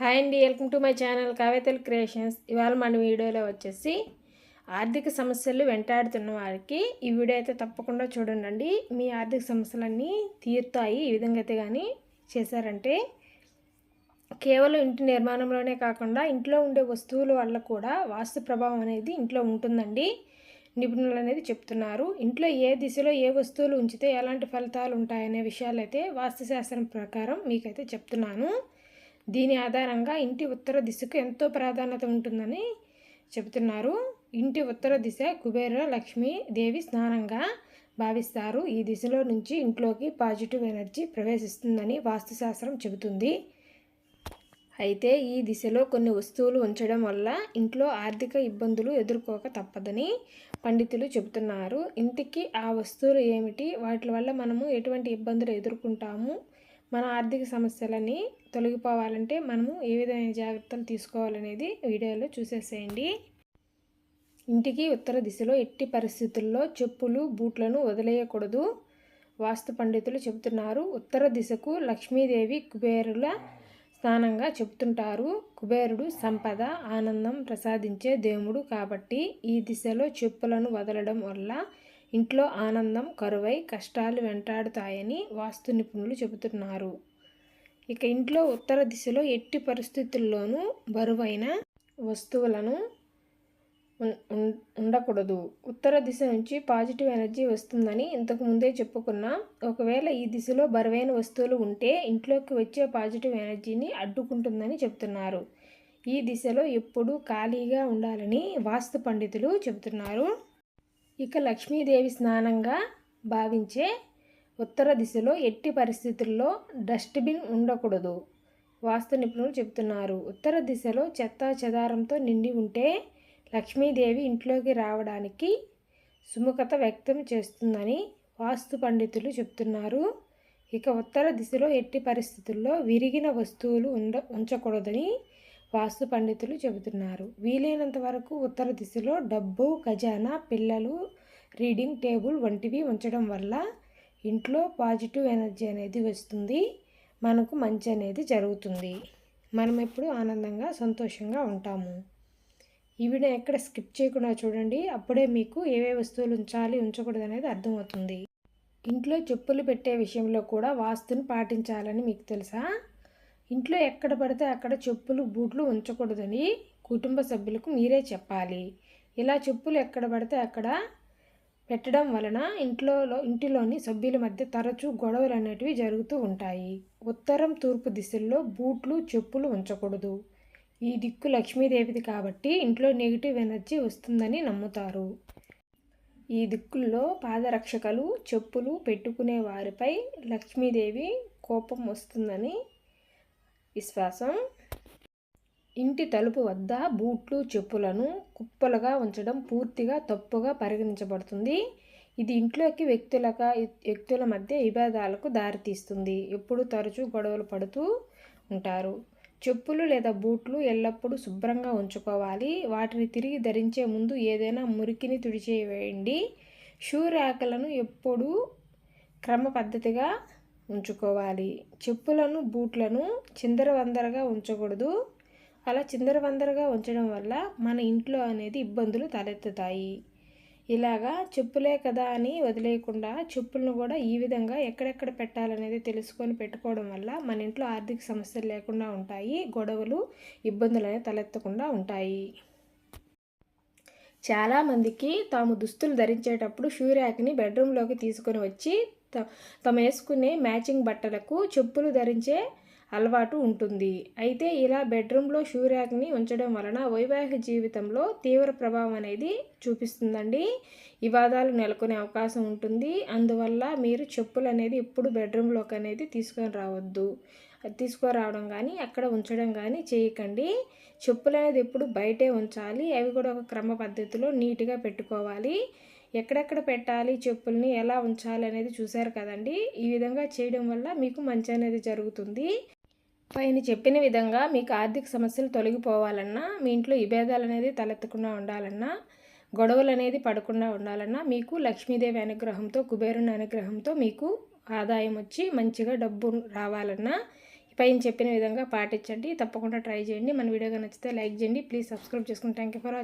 Hi అండి welcome to my channel కావేతల్ creations. ఇవాళ మన వీడియోలో వచ్చేసి ఆర్థిక సమస్యలు వెంటాడుతున్న వారికి ఈ వీడియో అయితే తప్పకుండా చూడండి మీ ఆర్థిక సమస్యలన్నీ తీరుతాయి ఈ విధంగా అయితే కానీ చేశారంటే కేవలం ఇంటి నిర్మాణంలోనే కాకుండా ఇంట్లో ఉండే వస్తువుల వల్ల కూడా వాస్తు ప్రభావం అనేది ఇంట్లో ఉంటుందండి. నిపుణులు అనేది చెప్తున్నారు. ఇంట్లో ఏ దిశలో ఏ వస్తువులు ఉంచితే ఎలాంటి ఫలితాలు ఉంటాయనే విషయాలు అయితే వాస్తుశాస్త్రం ప్రకారం మీకైతే చెప్తున్నాను. దీని ఆధారంగా ఇంటి ఉత్తర దిశకు ఎంతో ప్రాధాన్యత ఉంటుందని చెబుతున్నారు. ఇంటి ఉత్తర దిశ కుబేర లక్ష్మీ దేవి స్నానంగా భావిస్తారు. ఈ దిశలో నుంచి ఇంట్లోకి పాజిటివ్ ఎనర్జీ ప్రవేశిస్తుందని వాస్తుశాస్త్రం చెబుతుంది. అయితే ఈ దిశలో కొన్ని వస్తువులు ఉంచడం వల్ల ఇంట్లో ఆర్థిక ఇబ్బందులు ఎదుర్కోక తప్పదని పండితులు చెబుతున్నారు. ఇంటికి ఆ వస్తువులు ఏమిటి? వాటి వల్ల మనము ఎటువంటి ఇబ్బందులు ఎదుర్కొంటాము? మన ఆర్థిక సమస్యలని తొలగిపోవాలంటే మనము ఏ విధమైన జాగ్రత్తలు తీసుకోవాలనేది వీడియోలో చూసేసేయండి. ఇంటికి ఉత్తర దిశలో ఎట్టి పరిస్థితుల్లో చెప్పులు బూట్లను వదిలేయకూడదు. వాస్తు పండితులు చెబుతున్నారు ఉత్తర దిశకు లక్ష్మీదేవి కుబేరుల స్థానంగా చెబుతుంటారు. కుబేరుడు సంపద ఆనందం ప్రసాదించే దేవుడు కాబట్టి ఈ దిశలో చెప్పులను వదలడం వల్ల ఇంట్లో ఆనందం కరువై కష్టాలు వెంటాడుతాయని వాస్తు నిపుణులు చెబుతున్నారు. ఇక ఇంట్లో ఉత్తర దిశలో ఎట్టి పరిస్థితుల్లోనూ బరువైన వస్తువులను ఉండకూడదు. ఉత్తర దిశ నుంచి పాజిటివ్ ఎనర్జీ వస్తుందని ఇంతకు ముందే ఒకవేళ ఈ దిశలో బరువైన వస్తువులు ఉంటే ఇంట్లోకి వచ్చే పాజిటివ్ ఎనర్జీని అడ్డుకుంటుందని చెప్తున్నారు ఈ దిశలో ఎప్పుడూ ఖాళీగా ఉండాలని వాస్తు పండితులు చెబుతున్నారు. ఇక లక్ష్మీదేవి స్నానంగా భావించే ఉత్తర దిశలో ఎట్టి పరిస్థితుల్లో డస్ట్బిన్ ఉండకూడదు. వాస్తు నిపుణులు చెబుతున్నారు. ఉత్తర దిశలో చెత్త చెదారంతో నిండి ఉంటే లక్ష్మీదేవి ఇంట్లోకి రావడానికి సుముఖత వ్యక్తం చేస్తుందని వాస్తు పండితులు చెప్తున్నారు ఇక ఉత్తర దిశలో ఎట్టి పరిస్థితుల్లో విరిగిన వస్తువులు ఉండ ఉంచకూడదని వాస్తు పండితులు చెబుతున్నారు. వీలైనంత వరకు ఉత్తర దిశలో డబ్బు ఖజానా పిల్లలు రీడింగ్ టేబుల్ వంటివి ఉంచడం వల్ల ఇంట్లో పాజిటివ్ ఎనర్జీ అనేది వస్తుంది. మనకు మంచి అనేది జరుగుతుంది. మనం ఎప్పుడు ఆనందంగా సంతోషంగా ఉంటాము. ఈ వీడియో ఎక్కడ స్కిప్ చేయకుండా చూడండి. అప్పుడే మీకు ఏవే వస్తువులు ఉంచాలి ఉంచకూడదు అనేది అర్థమవుతుంది. ఇంట్లో చెప్పులు పెట్టే విషయంలో కూడా వాస్తుని పాటించాలని మీకు తెలుసా? ఇంట్లో ఎక్కడ పడితే అక్కడ చెప్పులు బూట్లు ఉంచకూడదని కుటుంబ సభ్యులకు మీరే చెప్పాలి. ఇలా చెప్పులు ఎక్కడ పడితే అక్కడ పెట్టడం వలన ఇంట్లో ఇంటిలోని సభ్యుల మధ్య తరచూ గొడవలు అనేటివి జరుగుతూ ఉంటాయి. ఉత్తరం తూర్పు దిశల్లో బూట్లు చెప్పులు ఉంచకూడదు. ఈ దిక్కు లక్ష్మీదేవిది కాబట్టి ఇంట్లో నెగిటివ్ ఎనర్జీ వస్తుందని నమ్ముతారు. ఈ దిక్కుల్లో పాదరక్షకలు చెప్పులు పెట్టుకునే వారిపై లక్ష్మీదేవి కోపం వస్తుందని విశ్వాసం. ఇంటి తలుపు వద్ద బూట్లు చెప్పులను కుప్పలుగా ఉంచడం పూర్తిగా తప్పుగా పరిగణించబడుతుంది. ఇది ఇంట్లోకి వ్యక్తులక వ్యక్తుల మధ్య విభేదాలకు దారితీస్తుంది. ఎప్పుడు తరచూ గొడవలు పడుతూ ఉంటారు. చెప్పులు లేదా బూట్లు ఎల్లప్పుడూ శుభ్రంగా ఉంచుకోవాలి. వాటిని తిరిగి ధరించే ముందు ఏదైనా మురికిని తుడిచేవేయండి. షూ ర్యాకులను ఎప్పుడూ క్రమ పద్ధతిగా ఉంచుకోవాలి. చెప్పులను బూట్లను చిందరవందరగా ఉంచకూడదు. అలా చిందరవందరగా ఉంచడం వల్ల మన ఇంట్లో అనేది ఇబ్బందులు తలెత్తుతాయి. ఇలాగా చెప్పులే కదా అని వదిలేయకుండా చెప్పులను కూడా ఈ విధంగా ఎక్కడెక్కడ పెట్టాలనేది తెలుసుకొని పెట్టుకోవడం వల్ల మన ఇంట్లో ఆర్థిక సమస్యలు లేకుండా ఉంటాయి. గొడవలు ఇబ్బందులు అనేవి తలెత్తకుండా ఉంటాయి. చాలామందికి తాము దుస్తులు ధరించేటప్పుడు షూ ర్యాక్ని బెడ్రూమ్లోకి తీసుకొని వచ్చి తమ వేసుకునే మ్యాచింగ్ బట్టలకు చెప్పులు ధరించే అలవాటు ఉంటుంది. అయితే ఇలా బెడ్రూమ్లో షూ ర్యాక్ని ఉంచడం వలన వైవాహిక జీవితంలో తీవ్ర ప్రభావం అనేది చూపిస్తుందండి. వివాదాలు నెలకొనే అవకాశం ఉంటుంది. అందువల్ల మీరు చెప్పులు అనేది ఎప్పుడు బెడ్రూమ్లోకి అనేది తీసుకొని రావద్దు. తీసుకురావడం కానీ అక్కడ ఉంచడం కానీ చేయకండి. చెప్పులు అనేది ఎప్పుడు బయటే ఉంచాలి. అవి కూడా ఒక క్రమ పద్ధతిలో నీట్గా పెట్టుకోవాలి. ఎక్కడెక్కడ పెట్టాలి చెప్పుల్ని ఎలా ఉంచాలి అనేది చూశారు కదండి. ఈ విధంగా చేయడం వల్ల మీకు మంచి అనేది జరుగుతుంది. పైన చెప్పిన విధంగా మీకు ఆర్థిక సమస్యలు తొలగిపోవాలన్నా మీ ఇంట్లో విభేదాలు అనేది తలెత్తకుండా ఉండాలన్నా గొడవలు అనేది పడకుండా ఉండాలన్నా మీకు లక్ష్మీదేవి అనుగ్రహంతో కుబేరుని అనుగ్రహంతో మీకు ఆదాయం వచ్చి మంచిగా డబ్బు రావాలన్నా పైన చెప్పిన విధంగా పాటించండి తప్పకుండా ట్రై చేయండి. మన వీడియోగా నచ్చితే లైక్ చేయండి. ప్లీజ్ సబ్స్క్రైబ్ చేసుకుని థ్యాంక్ యూ ఫర్ వాచింగ్.